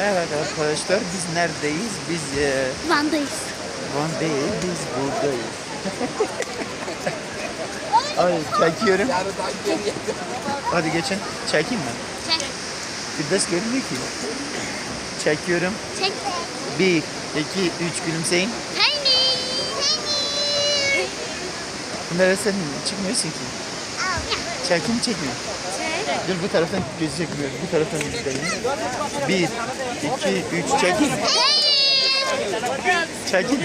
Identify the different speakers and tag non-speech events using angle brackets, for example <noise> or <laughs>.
Speaker 1: Evet arkadaşlar biz neredeyiz? Biz e,
Speaker 2: Van'dayız.
Speaker 1: Van değil, biz buradayız. <laughs> Ay çekiyorum. Hadi geçin. Çekeyim mi?
Speaker 2: Çek.
Speaker 1: Firdevs görünmüyor ki. Çekiyorum.
Speaker 2: Çek.
Speaker 1: Bir, iki, üç gülümseyin.
Speaker 2: Peynir. Peynir.
Speaker 1: Bunlara sen çıkmıyorsun ki. Çekeyim çekmiyor.
Speaker 2: Çek.
Speaker 1: Dur bu taraftan gözü çekmiyor. Bu taraftan izleyin. Bir, iki, üç.
Speaker 2: Peynir.
Speaker 1: Çekin.